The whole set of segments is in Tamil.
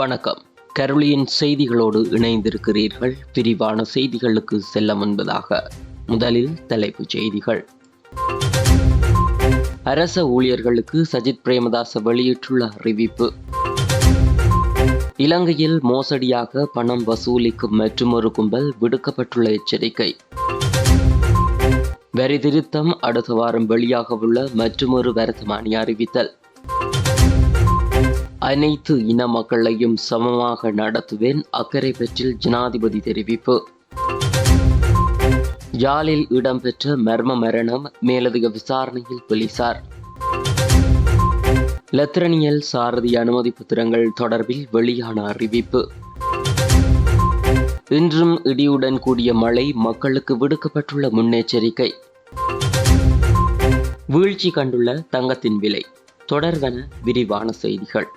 வணக்கம். கருளியின் செய்திகளோடு இணைந்திருக்கிறீர்கள். விரிவான செய்திகளுக்கு செல்ல முன்பதாக முதலில் தலைப்புச் செய்திகள். அரச ஊழியர்களுக்கு சஜித் பிரேமதாச வெளியிட்டுள்ள அறிவிப்பு. இலங்கையில் மோசடியாக பணம் வசூலிக்கும் மற்றொரு கும்பல் விடுக்கப்பட்டுள்ள எச்சரிக்கை. வரி திருத்தம் அடுத்த வாரம் வெளியாகவுள்ள மற்றொரு வருத்தமானி அறிவித்தல். அனைத்து இன மக்களையும் சமமாக நடத்துவேன் அக்கறை பெற்றில் ஜனாதிபதி தெரிவிப்பு. யாழில் இடம்பெற்ற மர்ம மரணம் மேலதிக விசாரணையில் போலீசார். லத்திரனியல் சாரதி அனுமதி பத்திரங்கள் தொடர்பில் வெளியான அறிவிப்பு. இன்றும் இடியுடன் கூடிய மழை மக்களுக்கு விடுக்கப்பட்டுள்ள முன்னெச்சரிக்கை. வீழ்ச்சி கண்டுள்ள தங்கத்தின் விலை. தொடர்வன விரிவான செய்திகள்.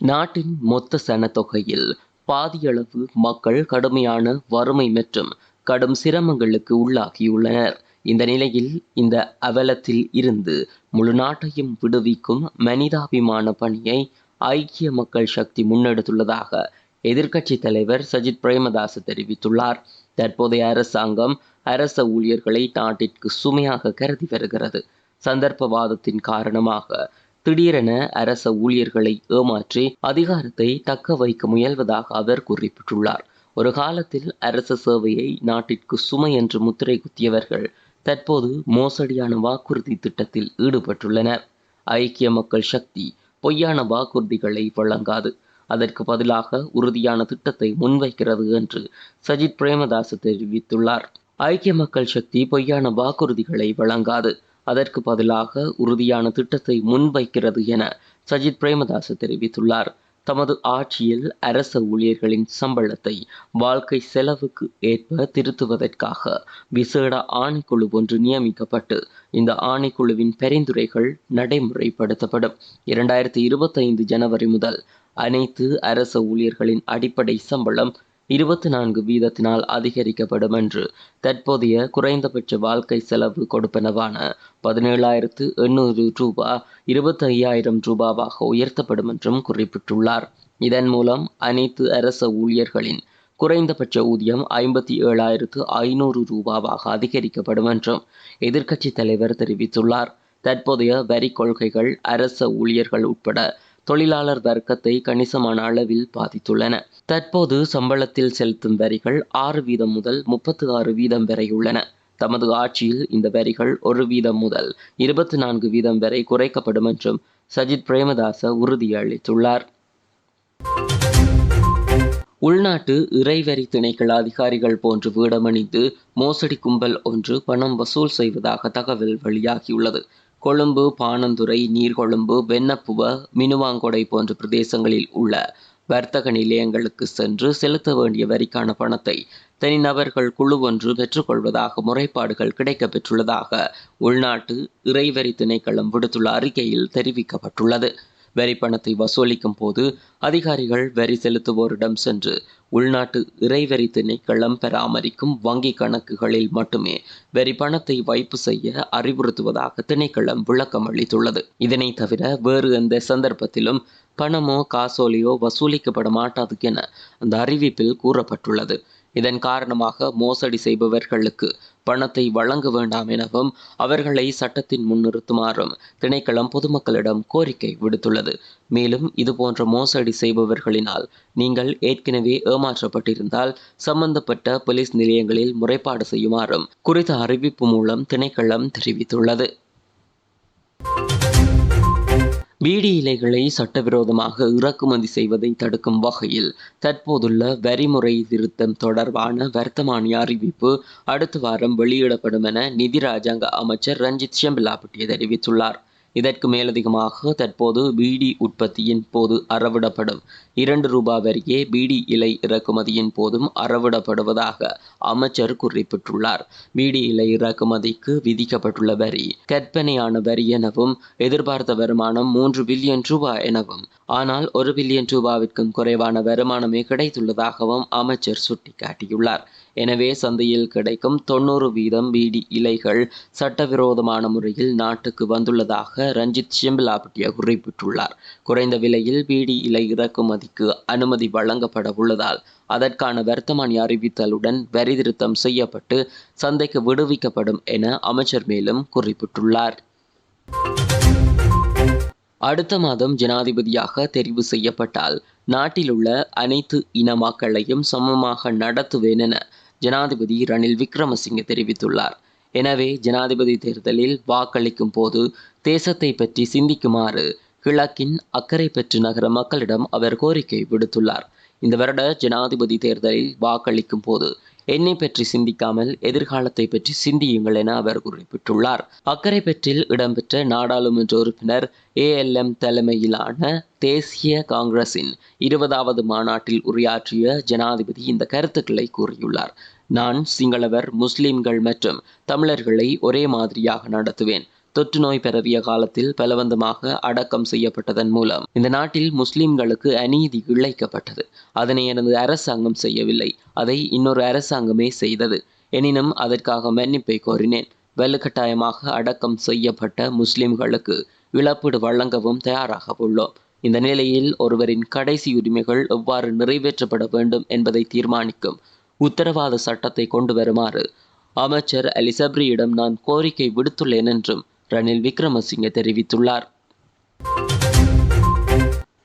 நாட்டின் மொத்த சனத்தொகையில் பாதியளவு மக்கள் கடுமையான வறுமை மற்றும் கடும் சிரமங்களுக்கு உள்ளாகியுள்ளனர். இந்த நிலையில் இந்த அவலத்தில் இருந்து முழு நாட்டையும் விடுவிக்கும் மனிதாபிமான பணியை ஐக்கிய மக்கள் சக்தி முன்னெடுத்துள்ளதாக எதிர்க்கட்சி தலைவர் சஜித் பிரேமதாச தெரிவித்துள்ளார். தற்போதைய அரசாங்கம் அரச ஊழியர்களை நாட்டிற்கு சுமையாக கருதி வருகிறது. சந்தர்ப்பவாதத்தின் காரணமாக திடீரென அரச ஊழியர்களை ஏமாற்றி அதிகாரத்தை தக்க வைக்க முயல்வதாக அவர் குறிப்பிட்டுள்ளார். ஒரு காலத்தில் அரச சேவையை நாட்டிற்கு சுமை என்று முத்திரை குத்தியவர்கள் தற்போது மோசடியான வாக்குறுதி திட்டத்தில் ஈடுபட்டுள்ளனர். ஐக்கிய மக்கள் சக்தி பொய்யான வாக்குறுதிகளை வழங்காது. அதற்கு பதிலாக உறுதியான திட்டத்தை முன்வைக்கிறது என்று சஜித் பிரேமதாஸ் தெரிவித்துள்ளார். ஐக்கிய மக்கள் சக்தி பொய்யான வாக்குறுதிகளை வழங்காது. அதற்கு பதிலாக உறுதியான திட்டத்தை முன்வைக்கிறது என சஜித் பிரேமதாச தெரிவித்துள்ளார். தமது ஆட்சியில் அரச ஊழியர்களின் சம்பளத்தை வாழ்க்கை செலவுக்கு ஏற்ப திருத்துவதற்காக விசேட ஆணைக்குழு ஒன்று நியமிக்கப்பட்டு இந்த ஆணைக்குழுவின் பரிந்துரைகள் நடைமுறைப்படுத்தப்படும். இரண்டாயிரத்தி இருபத்தைந்து ஜனவரி முதல் அனைத்து அரச ஊழியர்களின் அடிப்படை சம்பளம் இருபத்தி நான்கு வீதத்தினால் அதிகரிக்கப்படும் என்று தற்போதைய குறைந்தபட்ச வாழ்க்கை செலவு கொடுப்பனவான பதினேழாயிரத்து எண்ணூறு ரூபா இருபத்தி ஐயாயிரம் ரூபாவாக உயர்த்தப்படும் என்றும் குறிப்பிட்டுள்ளார். இதன் மூலம் அனைத்து அரச ஊழியர்களின் குறைந்தபட்ச ஊதியம் ஐம்பத்தி ஏழாயிரத்து ஐநூறு ரூபாவாக அதிகரிக்கப்படும் என்றும் எதிர்க்கட்சி தலைவர் தெரிவித்துள்ளார். தற்போதைய வரி கொள்கைகள் அரச ஊழியர்கள் உட்பட தொழிலாளர் வர்க்கத்தை கணிசமான அளவில் பாதித்துள்ளன. தற்போது சம்பளத்தில் செலுத்தும் வரிகள் ஆறு வீதம் முதல் முப்பத்து ஆறு வீதம் வரை உள்ளன. தமது ஆட்சியில் இந்த வரிகள் ஒரு வீதம் முதல் இருபத்தி நான்கு வீதம் வரை குறைக்கப்படும் என்றும் சஜித் பிரேமதாச உறுதியளித்துள்ளார். உள்நாட்டு இறைவரி திணைக்கள அதிகாரிகள் போன்று வீடமணிந்து மோசடி கும்பல் ஒன்று பணம் வசூல் செய்வதாக தகவல் வெளியாகியுள்ளது. கொழும்பு பாணந்துறை நீர்கொழும்பு வெண்ணப்புவ மினுவாங்கொடை போன்ற பிரதேசங்களில் உள்ள வர்த்தக நிலையங்களுக்கு சென்று செலுத்த வேண்டிய வரிக்கான பணத்தை தனிநபர்கள் குழு ஒன்று பெற்றுக்கொள்வதாக முறைப்பாடுகள் கிடைக்கப்பெற்றுள்ளதாக உள்நாட்டு இறைவரி திணைக்களம் விடுத்துள்ள அறிக்கையில் தெரிவிக்கப்பட்டுள்ளது. வரி பணத்தை வசூலிக்கும் போது அதிகாரிகள் வரி செலுத்துவோரிடம் சென்று உள்நாட்டு இறைவரி திணைக்களம் பராமரிக்கும் வங்கி கணக்குகளில் மட்டுமே வரி பணத்தை வைப்பு செய்ய அறிவுறுத்துவதாக திணைக்களம் விளக்கம் அளித்துள்ளது. இதனை தவிர வேறு எந்த சந்தர்ப்பத்திலும் பணமோ காசோலையோ வசூலிக்கப்பட மாட்டாது என அந்த அறிவிப்பில் கூறப்பட்டுள்ளது. இதன் காரணமாக மோசடி செய்பவர்களுக்கு பணத்தை வழங்க வேண்டாம் எனவும் அவர்களை சட்டத்தின் முன்னிறுத்துமாறும் திணைக்களம் பொதுமக்களிடம் கோரிக்கை விடுத்துள்ளது. மேலும் இதுபோன்ற மோசடி செய்பவர்களினால் நீங்கள் ஏற்கனவே ஏமாற்றப்பட்டிருந்தால் சம்பந்தப்பட்ட போலீஸ் நிலையங்களில் முறைப்பாடு செய்யுமாறும் குறித்த அறிவிப்பு மூலம் திணைக்களம் தெரிவித்துள்ளது. பீடி இலைகளை சட்டவிரோதமாக இறக்குமதி செய்வதை தடுக்கும் வகையில் தற்போதுள்ள வரிமுறை திருத்தம் தொடர்பான வர்த்தமானி அறிவிப்பு அடுத்த வாரம் வெளியிடப்படும் என நிதி ராஜாங்க அமைச்சர் ரஞ்சித் செம்பிலாப்பட்டிய தெரிவித்துள்ளார். இதற்கு மேலதிகமாக தற்போது பீடி உற்பத்தியின் போது அறவிடப்படும். இரண்டு ரூபாய் வரியே பீடி இலை இறக்குமதியின் போதும் அறவிடப்படுவதாக அமைச்சர் குறிப்பிட்டுள்ளார். பீடி இலை இறக்குமதிக்கு விதிக்கப்பட்டுள்ள வரி கற்பனையான வரி எனவும் எதிர்பார்த்த வருமானம் மூன்று பில்லியன் ரூபாய் எனவும். ஆனால் ஒரு பில்லியன் ரூபாவிற்கும் குறைவான வருமானமே கிடைத்துள்ளதாகவும் அமைச்சர் சுட்டிக்காட்டியுள்ளார். எனவே சந்தையில் கிடைக்கும் தொண்ணூறு வீதம் பீடி இலைகள் சட்டவிரோதமான முறையில் நாட்டுக்கு வந்துள்ளதாக ரஞ்சித் சிம்பிளாபட்டியா குறிப்பிட்டுள்ளார். குறைந்த விலையில் பீடி இலை இறக்குமதிக்கு அனுமதி வழங்கப்பட உள்ளதால் அதற்கான வர்த்தமானி அறிவித்தலுடன் வரி திருத்தம் செய்யப்பட்டு சந்தைக்கு விடுவிக்கப்படும் என அமைச்சர் மேலும் குறிப்பிட்டுள்ளார். அடுத்த மாதம் ஜனாதிபதியாக தெரிவு செய்யப்பட்டால் நாட்டிலுள்ள அனைத்து இன மக்களையும் சமமாக நடத்துவேன் என ஜனாதிபதி ரணில் விக்ரமசிங்கே தெரிவித்துள்ளார். எனவே ஜனாதிபதி தேர்தலில் வாக்களிக்கும் போது தேசத்தை பற்றி சிந்திக்குமாறு கிழக்கின் அக்கறை பெற்று நகர மக்களிடம் அவர் கோரிக்கை விடுத்துள்ளார். இந்த வருட ஜனாதிபதி தேர்தலில் வாக்களிக்கும் போது என்னை பற்றி சிந்திக்காமல் எதிர்காலத்தை பற்றி சிந்தியுங்கள் என அவர் குறிப்பிட்டுள்ளார். அக்கரை பெற்றில் இடம்பெற்ற நாடாளுமன்ற உறுப்பினர் ஏஎல்எம் தலைமையிலான தேசிய காங்கிரசின் இருபதாவது மாநாட்டில் உரையாற்றிய ஜனாதிபதி இந்த கருத்துக்களை கூறியுள்ளார். நான் சிங்களவர் முஸ்லிம்கள் மற்றும் தமிழர்களை ஒரே மாதிரியாக நடத்துவேன். தொற்று நோய் பரவிய காலத்தில் பலவந்தமாக அடக்கம் செய்யப்பட்டதன் மூலம் இந்த நாட்டில் முஸ்லிம்களுக்கு அநீதி இழைக்கப்பட்டது. அதனை எனது அரசாங்கம் செய்யவில்லை. அதை இன்னொரு அரசாங்கமே செய்தது. எனினும் அதற்காக மன்னிப்பை கோரினேன். வலுக்கட்டாயமாக அடக்கம் செய்யப்பட்ட முஸ்லிம்களுக்கு இழப்பீடு வழங்கவும் தயாராக உள்ளோம். இந்த நிலையில் ஒருவரின் கடைசி உரிமைகள் எவ்வாறு நிறைவேற்றப்பட வேண்டும் என்பதை தீர்மானிக்கும் உத்தரவாத சட்டத்தை கொண்டு வருமாறு அமைச்சர் அலிசப்ரியிடம் நான் கோரிக்கை விடுத்துள்ளேன் என்றும் ரணில் விக்ரமசிங்கே தெரிவித்துள்ளார்.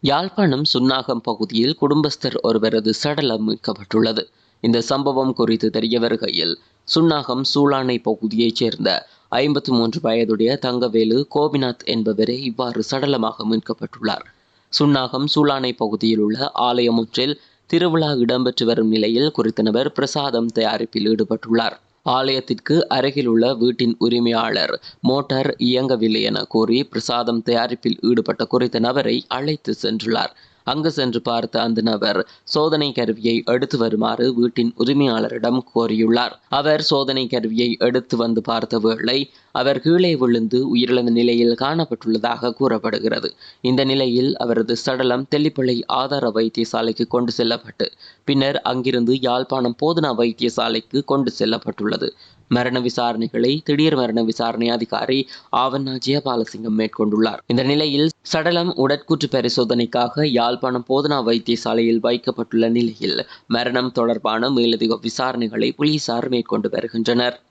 யாழ்ப்பாணம் சுன்னாகம் பகுதியில் குடும்பஸ்தர் ஒருவரது சடலம் மீட்கப்பட்டுள்ளது. இந்த சம்பவம் குறித்து தெரிய வருகையில் சுன்னாகம் சூளானை பகுதியைச் சேர்ந்த ஐம்பத்தி மூன்று வயதுடைய தங்கவேலு கோபிநாத் என்பவரே இவ்வாறு சடலமாக மீட்கப்பட்டுள்ளார். சுன்னாகம் சூளானை பகுதியில் உள்ள ஆலயம் ஒன்றில் திருவிழா இடம்பெற்று வரும் நிலையில் குறித்த நபர் பிரசாதம் தயாரிப்பில் ஈடுபட்டுள்ளார். ஆலயத்திற்கு அருகில் உள்ள வீட்டின் உரிமையாளர் மோட்டார் இயங்கவில்லை என கூறி பிரசாதம் தயாரிப்பில் ஈடுபட்ட குறித்த நபரை அழைத்து சென்றுள்ளார். அங்கு சென்று பார்த்த அந்த நபர் சோதனை கருவியை எடுத்து வருமாறு வீட்டின் உரிமையாளரிடம் கோரியுள்ளார். அவர் சோதனை கருவியை எடுத்து வந்து பார்த்த வேளை அவர் கீழே விழுந்து உயிரிழந்த நிலையில் காணப்பட்டுள்ளதாக கூறப்படுகிறது. இந்த நிலையில் அவரது சடலம் தெல்லிப்பள்ளை ஆதார வைத்தியசாலைக்கு கொண்டு செல்லப்பட்டு பின்னர் அங்கிருந்து யாழ்ப்பாணம் போதனா வைத்தியசாலைக்கு கொண்டு செல்லப்பட்டுள்ளது. மரண விசாரணைகளை திடீர் மரண விசாரணை அதிகாரி ஆவண்ணா ஜெயபாலசிங்கம் மேற்கொண்டுள்ளார். இந்த நிலையில் சடலம் உடற்கூற்று பரிசோதனைக்காக யாழ்ப்பாணம் போதனா வைத்தியசாலையில் வைக்கப்பட்டுள்ள நிலையில் மரணம் தொடர்பான மேலதிக விசாரணைகளை போலீசார் மேற்கொண்டு வருகின்றனர்.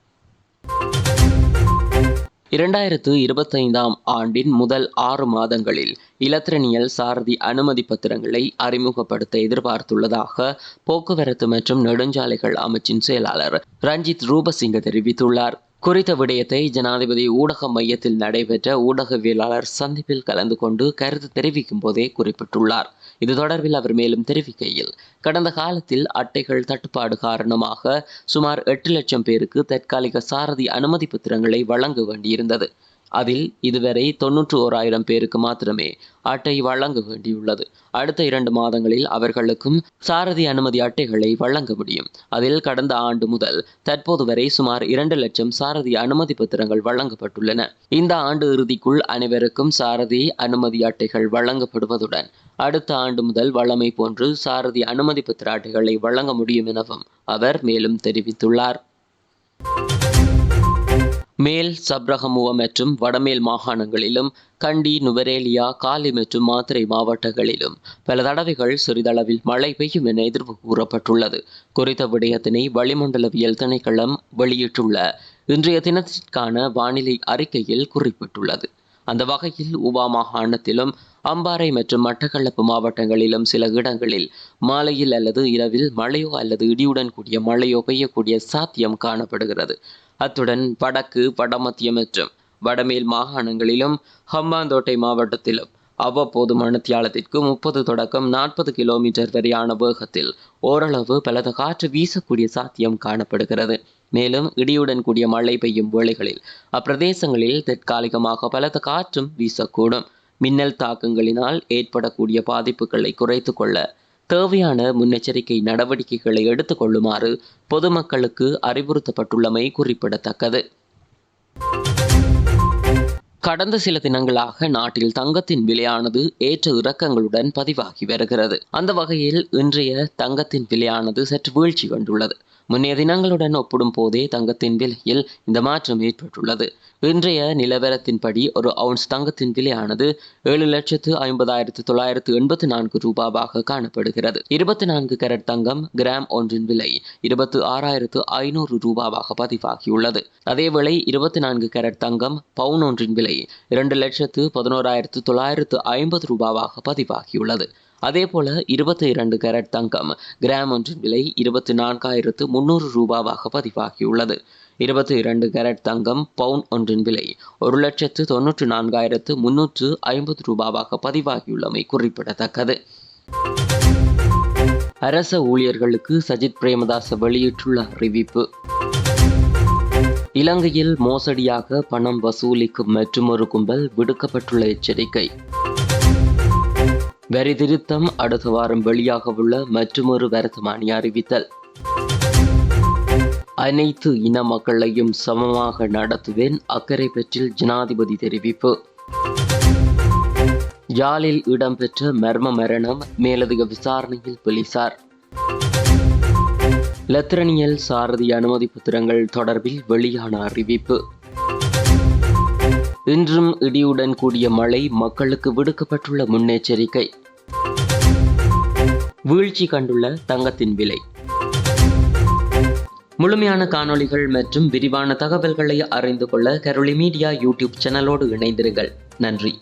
இரண்டாயிரத்து இருபத்தைந்தாம் ஆண்டின் முதல் ஆறு மாதங்களில் இலத்திரனியல் சாரதி அனுமதி பத்திரங்களை அறிமுகப்படுத்த எதிர்பார்த்துள்ளதாக போக்குவரத்து மற்றும் நெடுஞ்சாலைகள் அமைச்சின் செயலாளர் ரஞ்சித் ரூபசிங்க தெரிவித்துள்ளார். குறித்த விடயத்தை ஜனாதிபதி ஊடக மையத்தில் நடைபெற்ற ஊடகவியலாளர் சந்திப்பில் கலந்து கொண்டு கருத்து தெரிவிக்கும் போதே குறிப்பிட்டுள்ளார். இது தொடர்பில் அவர் மேலும் தெரிவிக்கையில் கடந்த காலத்தில் அட்டைகள் தட்டுப்பாடு காரணமாக சுமார் எட்டு லட்சம் பேருக்கு தற்காலிக சாரதி அனுமதி பத்திரங்களை வழங்க வேண்டியிருந்தது. அதில் இதுவரை தொன்னூற்று ஓராயிரம் பேருக்கு மாத்திரமே அட்டை வழங்க வேண்டியுள்ளது. அடுத்த இரண்டு மாதங்களில் அவர்களுக்கும் சாரதி அனுமதி அட்டைகளை வழங்க முடியும். அதில் கடந்த ஆண்டு முதல் தற்போது வரை சுமார் இரண்டு லட்சம் சாரதி அனுமதி பத்திரங்கள் வழங்கப்பட்டுள்ளன. இந்த ஆண்டு இறுதிக்குள் அனைவருக்கும் சாரதி அனுமதி அட்டைகள் வழங்கப்படுவதுடன் அடுத்த ஆண்டு முதல் வழமை போன்று சாரதி அனுமதி பத்திர அட்டைகளை வழங்க முடியும் எனவும் அவர் மேலும் தெரிவித்துள்ளார். மேல் சப்ரகமுவ மற்றும் வடமேல் மாகாணங்களிலும் கண்டி நுவரேலியா காலி மற்றும் மாத்திரை மாவட்டங்களிலும் பல தடவைகள் சிறிதளவில் மழை பெய்யும் என எதிர்ப்பு கூறப்பட்டுள்ளது. குறித்த விடயத்தினை வளிமண்டலவியல் திணைக்களம் வெளியிட்டுள்ள இன்றைய தினத்திற்கான வானிலை அறிக்கையில் குறிப்பிட்டுள்ளது. அந்த வகையில் உவா மாகாணத்திலும் அம்பாறை மற்றும் மட்டக்களப்பு மாவட்டங்களிலும் சில இடங்களில் மாலையில் அல்லது இரவில் மழையோ அல்லது இடியுடன் கூடிய மழையோ பெய்யக்கூடிய சாத்தியம் காணப்படுகிறது. அத்துடன் வடக்கு வடமத்திய மற்றும் வடமேல் மாகாணங்களிலும் ஹம்பாந்தோட்டை மாவட்டத்திலும் அவ்வப்போது மணத்தியாலத்திற்கு முப்பது தொடக்கம் நாற்பது கிலோமீட்டர் வரையான வேகத்தில் ஓரளவு பலத காற்று வீசக்கூடிய சாத்தியம் காணப்படுகிறது. மேலும் இடியுடன் கூடிய மழை பெய்யும் வேளைகளில் அப்பிரதேசங்களில் தற்காலிகமாக பலத்த காற்றும் வீசக்கூடும். மின்னல் தாக்கங்களினால் ஏற்படக்கூடிய பாதிப்புகளை குறைத்து கொள்ள தேவையான முன்னெச்சரிக்கை நடவடிக்கைகளை எடுத்துக்கொள்ளுமாறு பொதுமக்களுக்கு அறிவுறுத்தப்பட்டுள்ளமை குறிப்பிடத்தக்கது. கடந்த சில தினங்களாக நாட்டில் தங்கத்தின் விலையானது ஏற்ற இறக்கங்களுடன் பதிவாகி வருகிறது. அந்த வகையில் இன்றைய தங்கத்தின் விலையானது சற்று வீழ்ச்சி கண்டுள்ளது. முன்னைய தினங்களுடன் ஒப்பிடும் போதே தங்கத்தின் விலையில் இந்த மாற்றம் ஏற்பட்டுள்ளது. இன்றைய நிலவரத்தின்படி ஒரு அவுன்ஸ் தங்கத்தின் விலையானது ஏழு லட்சத்து ஐம்பதாயிரத்து தொள்ளாயிரத்து எண்பத்து நான்கு ரூபாவாக காணப்படுகிறது. இருபத்தி நான்கு கேரட் தங்கம் கிராம் ஒன்றின் விலை இருபத்து ஆறாயிரத்து ஐநூறு ரூபாவாக பதிவாகியுள்ளது. அதேவேளை இருபத்தி நான்கு கேரட் தங்கம் பவுன் ஒன்றின் விலை இரண்டு லட்சத்து பதினோராயிரத்து தொள்ளாயிரத்து ஐம்பது ரூபாவாக பதிவாகியுள்ளது. அதே போல இருபத்தி இரண்டு கேரட் தங்கம் கிராம் ஒன்றின் விலை இருபத்தி நான்காயிரத்து முன்னூறு ரூபாவாக பதிவாகியுள்ளது. இருபத்தி இரண்டு கேரட் தங்கம் பவுன் ஒன்றின் விலை ஒரு லட்சத்து தொன்னூற்று நான்காயிரத்து முன்னூற்று ஐம்பது ரூபாவாக பதிவாகியுள்ளமை குறிப்பிடத்தக்கது. அரச ஊழியர்களுக்கு சஜித் பிரேமதாச வெளியிட்டுள்ள அறிவிப்பு. இலங்கையில் மோசடியாக பணம் வசூலிக்கும் மற்றுமொரு கும்பல் விடுக்கப்பட்டுள்ள எச்சரிக்கை. வரி திருத்தம் அடுத்த வாரம் வெளியாகவுள்ள மற்றுமொரு வருத்தமானி அறிவித்தல். அனைத்து இன மக்களையும் சமமாக நடத்துவேன் அக்கறை பெற்றில் ஜனாதிபதி தெரிவிப்பு. யாழில் இடம்பெற்ற மர்ம மரணம் மேலதிக விசாரணையில் போலீசார். லத்திரனியல் சாரதி அனுமதி பத்திரங்கள் தொடர்பில் வெளியான அறிவிப்பு. இன்றும் இடியுடன் கூடிய மழை மக்களுக்கு விடுக்கப்பட்டுள்ள முன்னெச்சரிக்கை. வீழ்ச்சி கண்டுள்ள தங்கத்தின் விலை. முழுமையான காணொளிகள் மற்றும் விரிவான தகவல்களை அறிந்து கொள்ள கரோலி மீடியா யூடியூப் சேனலோடு இணைந்திருங்கள். நன்றி.